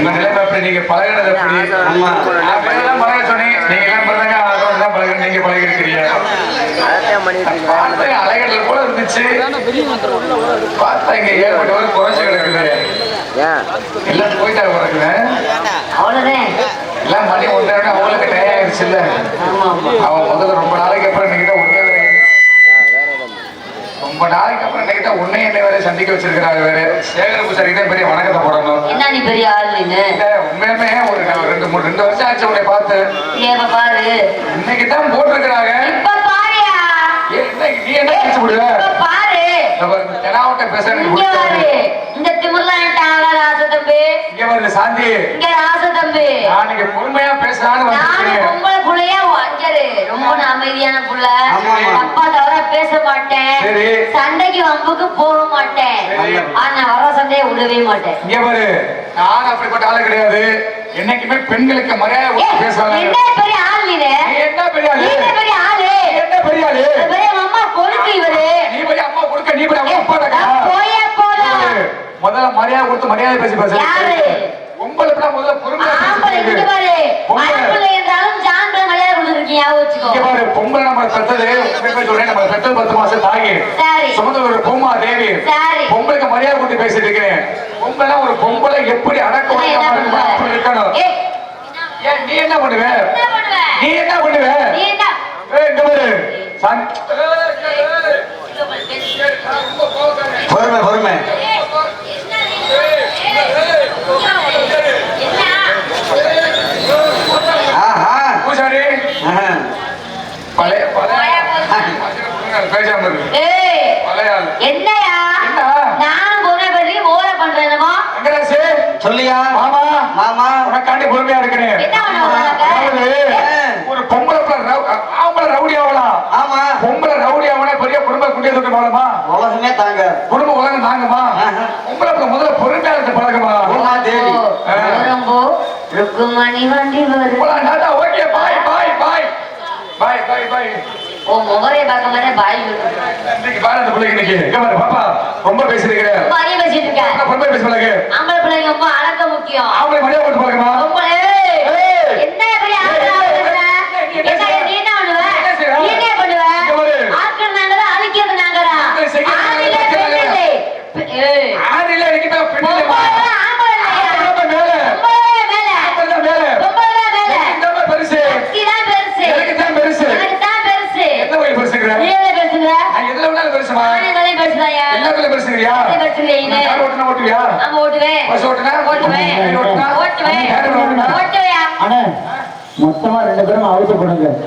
உங்க நிலைமை அப்படி நீங்க பழகினது எப்படி ஆமா. அப்படியெல்லாம் பழக சொன்னீங்க நீங்க எல்லாம் அதோட தான் பழக நீங்க பழகி இருக்கிறீங்க இருந்துச்சு. வெளியே வந்துடும் பார்த்தா இங்க ஏற்பட்ட ஒரு குறைச்சி கிடக்குது. எல்லாம் பிறகுது அவ்வளவுதான். எல்லாம் மணி ஒன்றரை அவங்களுக்கு ஆயிடுச்சு இல்ல ஆமா. அவன் முதல்ல ரொம்ப நாளைக்கு அப்புறம் இன்னைக்கு ஒன்னே வேற ஆ, வேற ஏதாவது ரொம்ப நாளைக்கு அப்புறம் இன்னைக்கு உன்னை என்னை வேற சந்திக்க வச்சிருக்கிறாரு வேற. சேகர பூசாரிக்கிட்ட பெரிய வணக்கத்தை போடணும். என்ன நீ பெரிய ஆள் நீனு உண்மையுமே ஒரு நான் ரெண்டு மூணு ரெண்டு வருஷம் ஆச்சு உன்னை பார்த்து. ஏப்ப பாரு. இன்னைக்கு தான் போட்டிருக்கிறாங்க. இப்ப பாருயா. நீ என்ன பேச விடுவ இப்ப பாரு. தெனாவட்ட பேச இங்க. இந்த திமிர்லாம் என்கிட்ட ஆகாத ஆசை தம்பி? இங்க வருது சாந்தி. இங்க ஆசை தம்பி. நான் நீங்க பொறுமையா பேசலாம்னு பொம்பளை புள்ளையா அஞ்சரு ரொம்ப அமைதியான புள்ள. அப்பா தவிர பேச மாட்டேன். சண்டைக்கு வம்புக்கு போக மாட்டேன். ஆனா வர சண்டையை விடவே மாட்டேன். இங்க பாரு. நான் அப்படிப்பட்ட ஆளு கிடையாது. என்னைக்குமே பெண்களுக்கு மரியாதை பேசுவாங்க. என்ன பெரிய ஆள் நீ என்ன பெரிய ஆளு? நீ என்ன பெரிய ஆளு? என்ன பெரிய ஆளு? பெரிய அம்மா கொழுக்கு இவரு. நீ பெரிய அம்மா கொடுக்க நீ பெரிய அம்மா நான் போயே போலாம் முதல்ல மரியாதை கொடுத்து மரியாதை பேசி பேச யாரு? உங்களுக்கு முதல்ல பொறுமையா ஆம்பளை இங்க பாரு. ஆம்பளை என்றாலும் மரியாதை கொடுத்துருக்கீங்க ஞாபகம் வச்சுக்கோ இங்க பாரு பொம்பளை நம்ம பெத்தது உண்மையுமே சொல்றேன் நம்ம பத்து மாசம் தாகி சரி சுமந்த ஒரு பூமா தேவி சரி. பொம்பளைக்கு மரியாதை கொடுத்து பேசிட்டு இருக்கிறேன் பொம்பளை ஒரு பொம்பளை எப்படி அடக்க அப்படி இருக்கணும் ஏன் நீ என்ன பண்ணுவ? நீ என்ன பண்ணுவ நீ என்ன ஏய், இங்க பாரு பொறுமை பொறுமை பேசாம இருக்கு என்னையா? ஓர பண்றேனமோ வெங்கடாசு சொல்லியா? மாமா. மாமா. உனக்காண்டி பொறுமையா இருக்கிறேன் ஒரு பொம்பளை ஆம்பளை ரவுடி ஆகலாம் ஆமா. பொம்பளை ரவுடி ஆகணும் பெரிய குடும்ப குண்டிய தூக்க போலமா உலகமே தாங்க. குடும்ப உலகம் தாங்கம்மா. பொம்பளை முதல்ல பொறுமையா இருந்து பழகுமா உமா தேவி ருக்குமணி வண்டி வரும். ஓகே பாய் பாய் பாய். பாய் பாய் பாய். ஓ முகரே பார்க்க மாதிரி பாய் விடும் இன்னைக்கு பாரு அந்த பிள்ளைக்கு இன்னைக்கு. இங்க பாரு பாப்பா ரொம்ப பேசிருக்கிற ரொம்ப அறிய பேசிட்டு இருக்க? பொறுமையா பேச பழகு ஆம்பளை பிள்ளைங்க ரொம்ப அடக்க முக்கியம். அவங்களை மரியாதை கொடுத்து பழகுமா ரொம்ப என்ன பெரிய ஆம்பளை ஆம்பளை? என்ன நீ என்ன பண்ணுவ? நீ என்ன பண்ணுவ? ஆட்கள் நாங்கடா, அழிக்கிறது நாங்கடா. ஆணிலே பெண்ணில்லை. ஏய், ஆறில இருக்குதா பெண்ணில பொம்பளை ஆம்பளை இல்லையா? மேல பொம்பளை மேல. ஆம்பளை மேல பொம்பளை மேல. இந்த மாதிரி பெருசு சக்திதான் பெருசு. எனக்கு தான் பெருசு எனக்குத்தான் பெருசு. எந்த வகை பெருசுங்கிற நீ எதுல பெருசுங்கிற? நான் எதுல வேணாலும் பெருசுமா நானே தலையை பெருசுதான்யா. எல்லாத்துல பெருசுங்கிறியா எதுல பெருசுங்கிற நீனு? கார் ஓட்டுனா ஓட்டுவியா ஆமா, ஓட்டுவேன். பஸ் ஓட்டுனா ஓட்டுவேன். அண்ணா மொத்தமா ரெண்டு பேரும் அவுத்து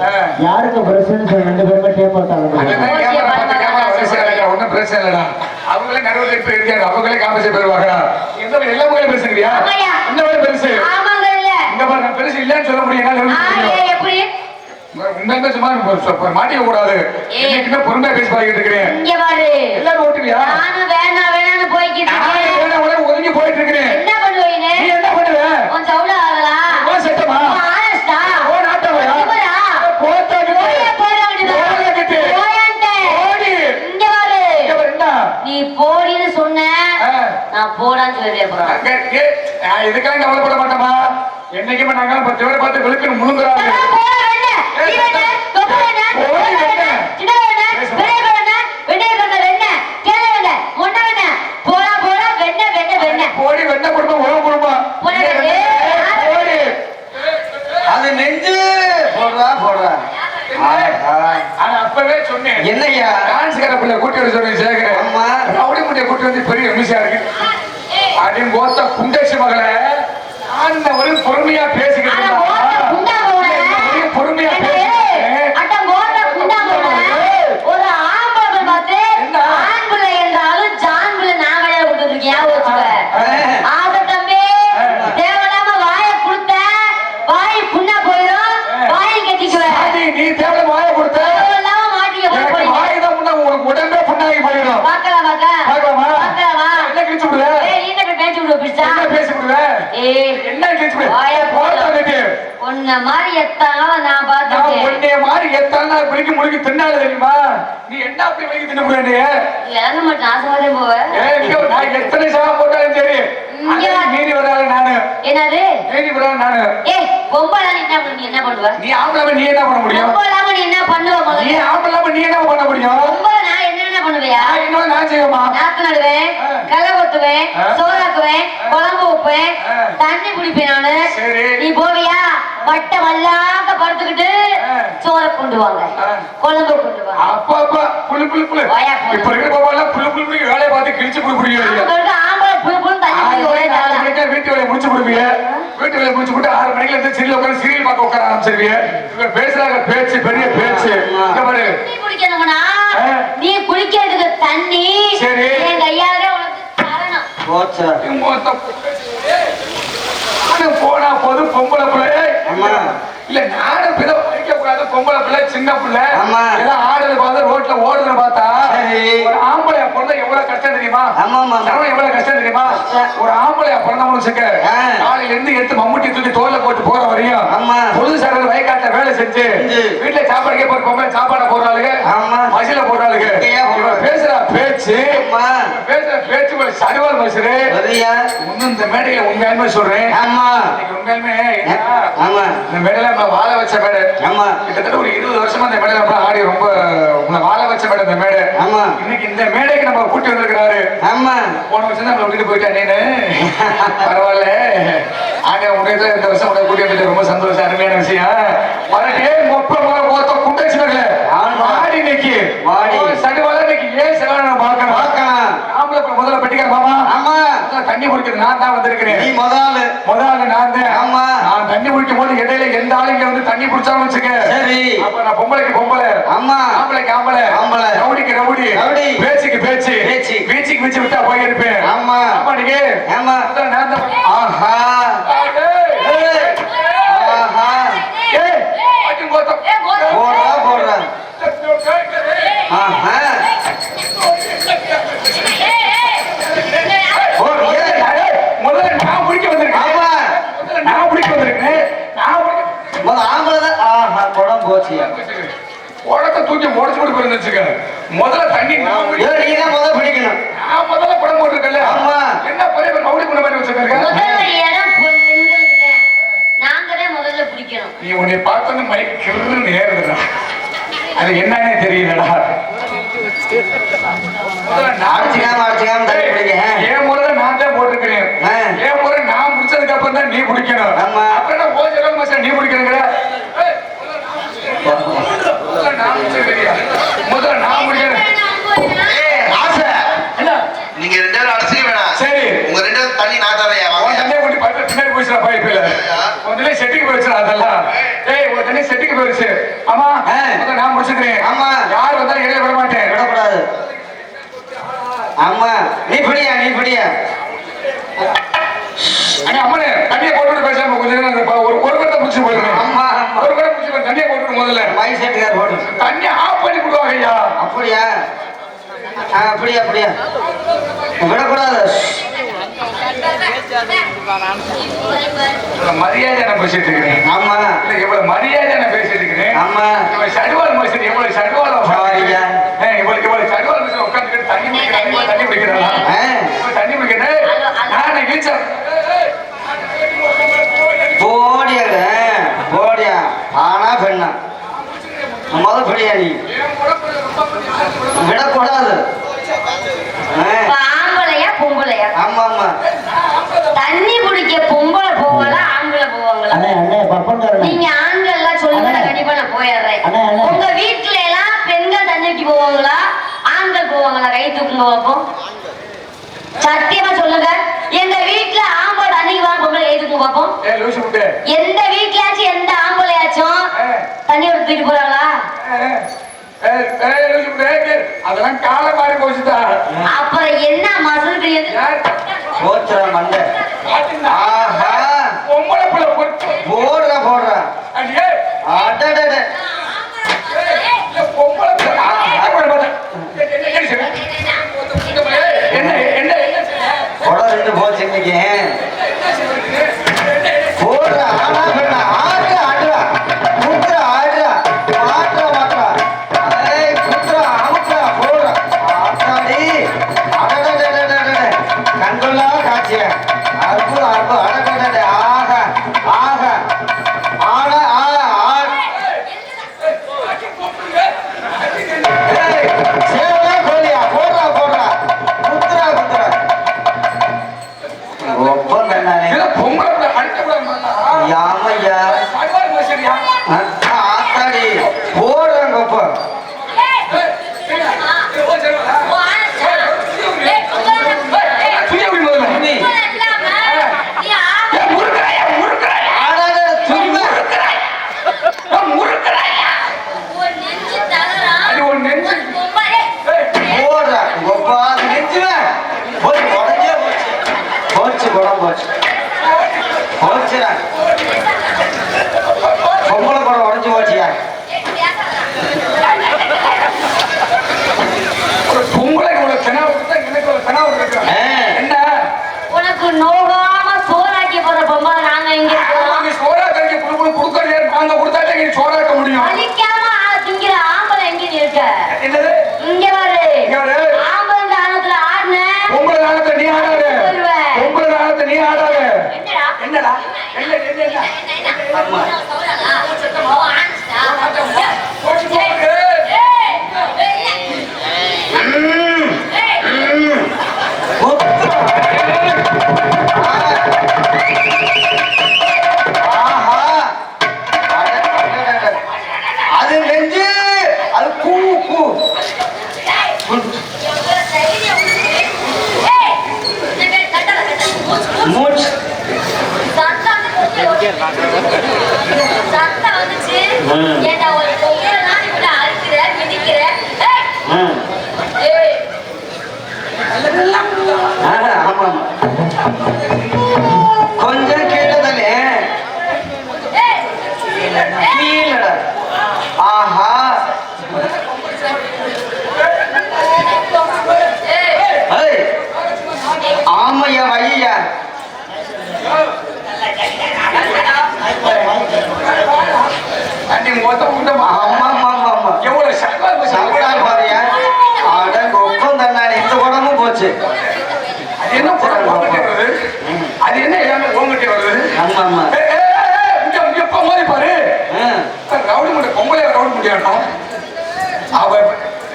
ஆ. யாருக்கு பிரச்சனை ரெண்டு பேருமே டேப் போட்டாங்க அதுதான் கேமரா பார்த்து கேமரா வரிசை கிடைக்கிற ஒண்ணும் பிரச்சனை இல்லடா. அவங்களே நடுவில் இப்ப இருக்காரு அவங்களே காமிச்சு போயிருவாங்க எந்த மாதிரி எல்லா ஆமாய்யா. இந்த மாதிரி பெருசு பெருசு இல்லைன்னு சொல்ல முடியும். உண்மையுமே சும்மா மாட்டிக்க கூடாது. என்னைக்குமே பொறுமையா பேசி பழகிட்டு இருக்கிறேன் எல்லாரும் ஓட்டுவியா? வேணாம்னு போய்கிட்டு நான் இருக்கேன். வேணா உடனே ஒதுங்கி போயிட்டு இருக்கிறேன் என்ன பண்ணுவீனு நீ என்ன பண்ணுவ? உன் ஆகலாம் உன் சட்டமா உன் ஆனஸ்டா ஓ நாட்டமையா இவரா? போட்டா போயே. ஓடி இங்க பாரு. இங்க என்ன நீ போடின்னு சொன்ன. நான் போடான்னு அங்க. நான் இதுக்கெல்லாம் கவலைப்பட மாட்டோமா? என்னைக்குமே நாங்க பத்து பேரை பார்த்து விழுக்குன்னு முழுங்குறாங்க. நீ. என்ன உன்ன மாதிரி எத்தாலும் நான் பார்த்தேன் மாதிரி எத்தாலும் நான் விழுக்கி முழுக்கி நீ என்ன அப்படி விழுக்கி தின்ன முடியாது இறங்க மாட்டேன் ஆசை போவ? நான் எத்தனை சாக போட்டாலும் சரி. நானு. என்னது? மீறி வராது நானு. ஏய் பொம்பளை என்ன பண்ணுவ நீ என்ன பண்ணுவ? நீ ஆம்பளை நீ பண்ண முடியும்? பொம்பளை நீ என்ன பண்ணுவ செய்வோமா நாத்து நடுவேன். சோறாக்குவேன் குழம்பு வைப்பேன். தண்ணி குடிப்பேன் நானு. நீ போவியா? வட்ட வல்லாக்க படுத்துக்கிட்டு. சோறை கொண்டு வாங்க. குழம்பு கொண்டு வாங்க அப்பா அப்பா புல்லு வாயா போடு. இப்ப இருக்கிற பாப்பா எல்லாம் புல்லு புல்லு புல்லு வேலையை பார்த்து கிழிச்சு ஆம்பளை தண்ணி வீட்டு வேலையை முடிச்சு கொடுப்பீங்க வீட்டு முடிச்சு போட்டு ஆறு மணிக்கு இருந்து சீரியல் உட்காந்து சீரியல் பார்க்க உட்கார ஆரம்பிச்சிருவீங்க பேசுறாங்க பேச்சு பெரிய பேச்சு. நீ குடிக்கிறதுக்கு தண்ணி. சரி. என் கையாலே உனக்கு தரணும் போச்சா மொத்தம் நானும் போனா போது பொம்பளை பிள்ளை அம்மா. இல்ல நானும் பித படிக்க கூடாது பொம்பளை பிள்ளை சின்ன பிள்ளை ஆமா. எல்லாம் ஆடுறது பார்த்து ரோட்ல ஓடுறது பார்த்தா சரி. ஒரு ஆம்பளையா பிறந்தா எவ்வளவு கஷ்டம் தெரியுமா. சிரமம் எவ்வளவு கஷ்டம் தெரியுமா? ஒரு ஆம்பளையா பிறந்தவனு வச்சுக்க ஆ. காலையில இருந்து எடுத்து மம்முட்டி தூக்கி தோல்ல போட்டு போற வரையும். பொது சார் வயக்காட்ட வேலை செஞ்சு. வீட்டுல சாப்பாடு கேட்ப பொம்பளை சாப்பாடை போடுறாளுங்க ஆமா. மசில போடுறாளுங்க பேசுறா பேச்சு பேசுற பேச்சு ஒரு சடுவால் வரியா இன்னும் இந்த மேடையில உண்மையாலுமே சொல்றேன். ஆமா. உண்மையாலுமே ஆமா. இந்த மேடையில நம்ம வாழ வச்ச மேடை. ஆமா. கிட்டத்தட்ட ஒரு இருபது வருஷமா இந்த மேடையில ஆடி ரொம்ப உங்களை வாழ வச்ச மேடை இந்த மேடை ஆமா. இன்னைக்கு இந்த மேடைக்கு நம்ம கூட்டி வந்திருக்கிறாரு. ஆமா. போன வருஷம் தான் நம்மளை விட்டுட்டு போயிட்டா நீனு. பரவாயில்ல. ஆக உடைய இந்த வருஷம் உடைய கூட்டி வந்துட்டு ரொம்ப சந்தோஷம் அருமையான விஷயம். மரட்டே மொப்ப மர போத்த குண்டச்சி. வாடி இன்னைக்கு. வாடி. சடுவால இன்னைக்கு ஏன் செலவு நான் பார்க்கணும்? பார்க்கலாம். முதல்ல பெட்டிக்கார மாமா. ஆமா. முதல்ல தண்ணி குடிக்கிறது நான் தான் வந்திருக்கிறேன். நீ முதலாளு. முதல்ல நான் தான். ஆமா. நான் தண்ணி குடிக்கும் போது இடையில எந்த ஆளு இங்க வந்து தண்ணி குடிச்சாலும் வச்சுக்க. சரி. அப்ப நான் பொம்பளைக்கு பொம்பளை. ஆமா. ஆம்பளைக்கு ஆம்பளை. ஆம்பளை. ரவுடிக்கு ரவுடி. ரவுடி. பேச்சுக்கு பேச்சு. பேச்சு. வீச்சுக்கு வீச்சு விட்டா போயிருப்பேன். ஆமா. ஆமா நீங்க. ஆமா. முதல்ல நான் தான் ஆஹா ஏய், ஏய். ஆஹா ஏய், பாட்டி போத்தம். போடுறா போடுறா ஆஹா ஓ, ஏய், ஏய், முதல்ல நான் குடிக்க வந்திருக்கேன் ஆமா. முதல்ல நான் குடிக்க வந்திருக்கேன் நான் குடிக்க முத ஆம்பளை தான் ஆஹா குடம் போச்சு தூக்கி முடச்சு போட்டு போயிருந்து வச்சுக்க முதல்ல தண்ணி நீ தான் முத பிடிக்கணும் நான் முதல்ல குடம் போட்டிருக்கேன்ல ஆமா. என்ன பெரிய ரவுடி பண்ண மாதிரி முதல்ல முதல்ல பிடிக்கணும் நீ உன்னை பார்த்தோன்னு மை கிருன்னு ஏறுதுடா அது என்னன்னே தெரியலடா முதல்ல என் முறை நான் தான் போட்டிருக்கிறேன். என் முறை நான் முடிச்சதுக்கு அப்புறம் தான் நீ பிடிக்கணும் ஆமா. அப்புறம் என்ன ஓ ஜெகன் மாஸ்டர் நீ பிடிக்கணுங்கிற ஏய், முதல்ல நான் முடிச்சிருக்கிறியா? முதல்ல நான் முடிக்கிறேன். ஏய், ஆசை. என்ன? நீங்க ரெண்டு பேரும் அடிச்சுக்க வேணாம். சரி. உங்க ரெண்டு பேரும் தண்ணி நான் தரையா உன் தண்ணியை கொண்டு பைப்பில் பின்னாடி போயிடுச்சுடா பைப்பில் உன் தண்ணி செட்டுக்கு அதெல்லாம். ஏய் உன் தண்ணி செட்டுக்கு போயிடுச்சு. ஆமா நான் முடிச்சுக்கிறேன். ஆமா. யார் வந்தாலும் இடையில விட மாட்டேன். விடக்கூடாது. ஆமா. நீ பிடியா நீ பிடியா. அண்ணா அம்மனே தண்ணியை போட்டுட்டு பேசாம கொஞ்ச நேரம். ஒரு ஒரு குடத்தை முடிச்சு போயிருக்கேன் ஆமா, ஆமா. ஒரு குடம் முடிச்சு முதல்ல. மைக் செட்டுக்கார் போட்டு தண்ணி ஆஃப் பண்ணி கொடுவாங்க ஐயா அப்படியா அப்படியா அப்படியா? விடக்கூடாது. மரியாதை நான் பேசிட்டு இருக்கிறேன். ஆமா. இல்ல இவ்வளவு மரியாதை நான் பேசிட்டு இருக்கிறேன். ஆமா. இவன் சடுவால் மனுஷன் எவ்வளவு சடுவால். இவளுக்கு இவ்வளவு சடுவால் மனுஷன் உட்காந்துக்கிட்டு தண்ணி குடிக்கிறான் இவன் தண்ணி குடிக்கிறாளா ஆ, இவன் தண்ணி குடிக்கிறேன் நான் இழிச்சேன் போடியா போடியா ஆனா பெண்ணா முத பிடியா நீ விடக்கூடாது ஆம்பளையா பொம்பளையா? ஆமா ஆமா தண்ணி குடிக்க பொம்பளை போவாங்களா ஆம்பளை போவாங்களா அண்ணே அண்ணே பப்பன்காரண்ணே நீங்க ஆண்கள் எல்லாம் சொல்லுங்க நான் கண்டிப்பா நான் போயிடுறேன் அண்ணே, அண்ணே. உங்க வீட்டுல எல்லாம் பெண்கள் தண்ணிக்கு போவாங்களா ஆண்கள் போவாங்களா கை தூக்குங்க பார்ப்போம் சத்தியமா சொல்லுங்க எங்க வீட்டுல ஆம்பளை தண்ணிக்கு வாங்க பொம்பளை கை தூக்குங்க பார்ப்போம் ஏ லூசு விட்டு எந்த வீட்லயாச்சும் எந்த ஆம்பளையாச்சும் தண்ணி எடுத்து தூக்கிட்டு போறாங்களா அதெல்லாம் காலம் மாறி போச்சுதா அப்புறம் என்ன மசல் தெரியாது யார் போச்சுடா Certo? குடம் போச்சு. போச்சுடா பொம்பளை குடம் உடஞ்சு போச்சியா பொம்பளை கூட கிணறு எனக்கு ஒரு கிணறு இருக்கிறேன் ஆ. என்ன உனக்கு நோகாம சோறாக்கி போற பொம்மை நாங்க இங்க இருக்கோம் நீங்க சோறா கறிக்க புடு புடு கொடுக்கறதே நாங்க கொடுத்தாட்டே நீங்க சோறாக்க முடியும் அழிக்காம ஆ- திங்கிற ஆம்பளை எங்க நீ இருக்க என்னது இங்க பாரு இங்க பாரு. ஆம்பளை தானத்துல ஆடுன பொம்பளை நாளத்தை நீ ஆடாத சொல்லுவேன். பொம்பளை நாளத்தை நீ ஆடாத என்னடா என்னடா என்ன என்ன என்ன போச்சு பொம்பளை ரவுடி முடியாடா அவ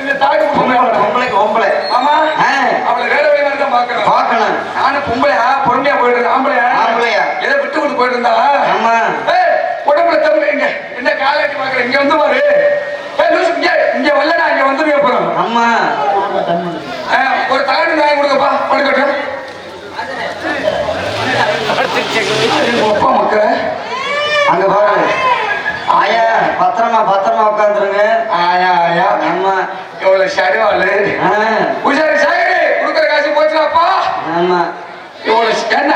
இந்த தாடி பொம்பளை பொம்பளைக்கு பொம்பளை ஆமா. அவளை வேற மாதிரி தான் பாக்குறேன் பார்க்கணும். நானும் பொம்பளையா? பொறுமையா போயிட்டு இருந்தேன் ஆம்பளையா? ஆம்பளையா. எதை விட்டு கொடுத்து போயிட்டு இருந்தா ஆமா. உடம்புல தம்பி இங்க என்ன காலாட்டி பாக்குற இங்க வந்து பாரு. இங்க இங்க வரல நான் இங்க வந்துருவேன் அப்புறம். ஆமா. ஒரு தாடி நாய் கொடுங்கப்பா. படுக்கட்டும். அப்பா மக்கள். அங்க பாரு. ஆயா பத்திரமா பத்திரமா உட்காந்துருங்க ஆயா ஆயா ஆமா எவ்வளவு சரிவாளு. பூஜாரி சாகரி கொடுக்குற காசு போச்சுடாப்பா. ஆமா. எவ்வளவு என்ன?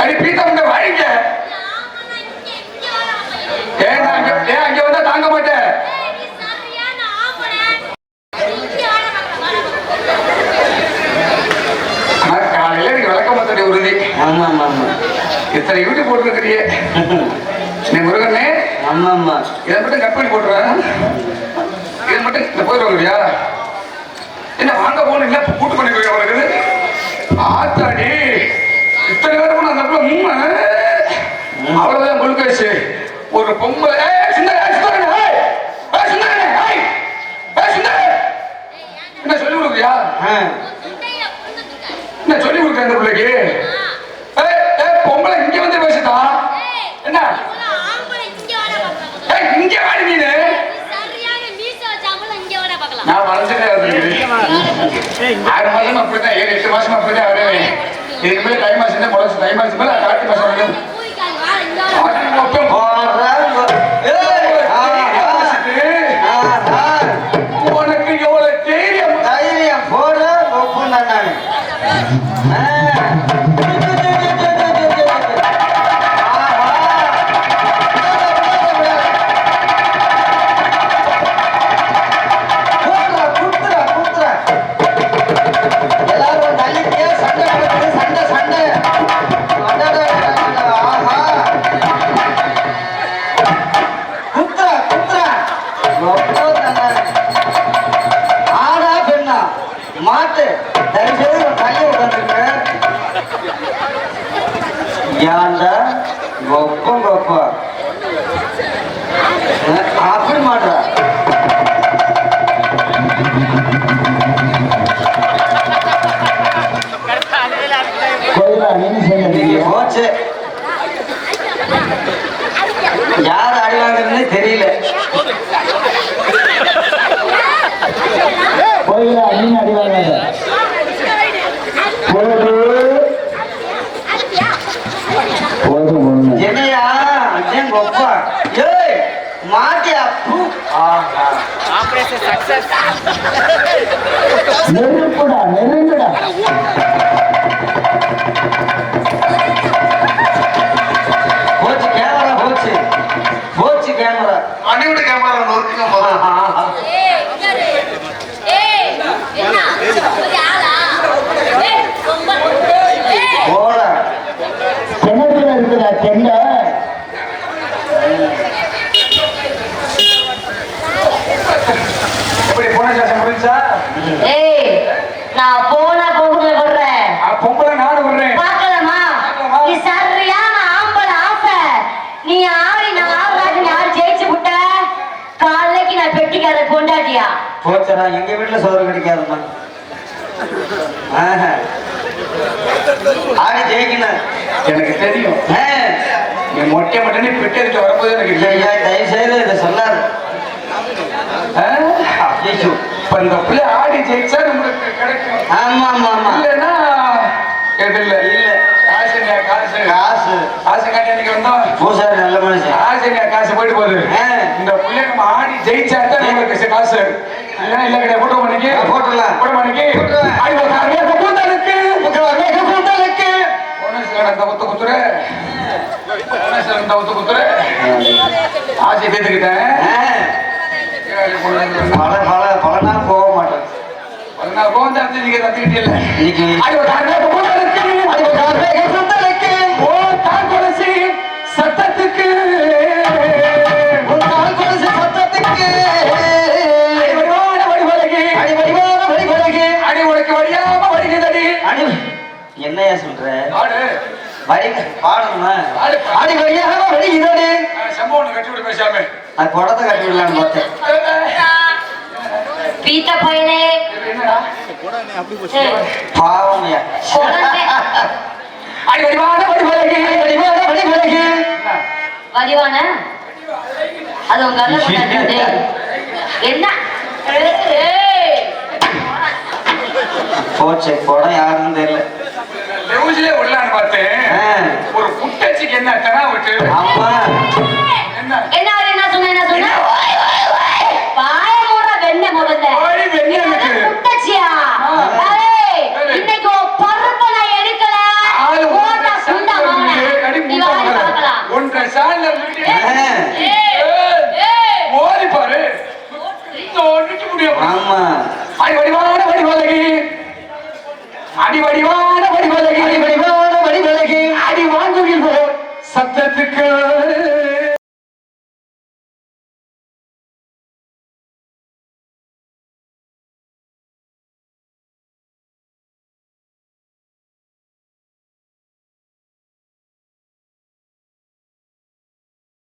அடி பீத்த முட்டை வாங்கிக்க ஏன் ஏன் அங்க வந்தா தாங்க மாட்டேன். காலையில நீங்க விளக்கமத்தடி உறுதி ஆமா ஆமா ஆமா. இத்தனை யூடி போட்டுருக்கிறியே. நீ முருகனே. ஆமா ஆமா இதை மட்டும் கட் பண்ணி போட்டுறேன் இது மட்டும் இந்த போயிட்டு வருவியா என்ன வாங்க போகணும் இல்ல கூட்டு பண்ணி போய் உனக்கு? ஆத்தாடி இத்தனை பேரும் அந்த இடத்துல மூணு. அவ்வளவுதான் குளுக்கோஸ் ஒரு பொம்பளை ஏய், சுந்தர, ஏய், சுந்தரனே, ஏய், ஏய், சுந்தரனே, ஏய், ஏய், சுந்தரனே. என்ன சொல்லி கொடுக்குறியா ஆ, என்ன சொல்லி கொடுக்குற அந்த பிள்ளைக்கு ஏய், ஏய், பொம்பளை இங்க வந்து பேசுதா என்ன ஏய், இங்க வாடி நீனு நான் வளர்ந்துட்டே இருந்திருக்கேன் ஆறு மாசம் அப்படித்தான் ஏழு எட்டு மாசம் அப்படித்தான் வருவேன் இதுக்கு மேல தை மாசம் தான் முளைச்சு தை மாசம் மேல கார்த்திகை மாசம் வரைக்கும் ஆடி மொத்தம் போடுறா, போ- ஏய், ஆஹா, ஆஹா. உனக்கு எவ்வளவு தைரியம் தைரியம் போடுற கொப்பு நானு எல்லாரும் కూడా போச்சடா எங்க வீட்டுல சோறு கிடைக்காதுமா. ஆடி ஜெயிக்கணும் எனக்கு தெரியும். நீ மொட்டை மட்டனே பெட்டெடுத்து வரும்போது எனக்கு தயவு செய்து இதை. இப்ப இந்த பிள்ளை ஆடி ஜெயிச்சா நம்மளுக்கு கிடைக்கும். ஆமா ஆமா ஆமா. இல்லைன்னா இல்ல இல்ல. காசு இல்லையா காசு? காசு. காசு காட்டி வந்தோம். பூசாரி நல்ல மனுஷன். காசு இல்லையா காசு போயிட்டு போகுது. இந்த பிள்ளை நம்ம ஆடி ஜெயிச்சா காசு. இல்லைன்னா இல்ல கிடையாது போட்டு மணிக்கு. ஆ, போட்டுடலாம். போட்டு மணிக்கு. போட்டுருவேன். ஆடி ஒரு காரணம் இந்த கூந்தலுக்கு உட்காரு, கூந்தலுக்கு. ஓனேஸ்வரன் இந்த ஒத்து குத்துற ஓனேஸ்வரன் இந்த ஒத்து குத்துற ஆசை தேத்துக்கிட்டேன் ஆ. பல பல பல நாள் போக மாட்டேன். பதினாறு கோவம் தான் நீங்க தத்துக்கிட்டே என்னையா சொல்ற வடி பாடணுமா? அடி வழியாக வடிகிறது சம்பவம் கட்டி விடு பேசாம. நான் குடத்தை கட்டி விடலான்னு பார்த்தேன். பீத்த. அடி வடிவான வடிவழகி வடிவான வடிவழகு. வடிவான? அது உங்க. என்ன? ஏய், போச்சு குடம் யாருன்னு தெரியல. லெவுஜிலே விடலான்னு பார்த்தேன். ஒரு புட்டச்சிக்கு என்ன தெனா விட்டு என்ன? என்ன சொன்ன? என்ன சொன்ன?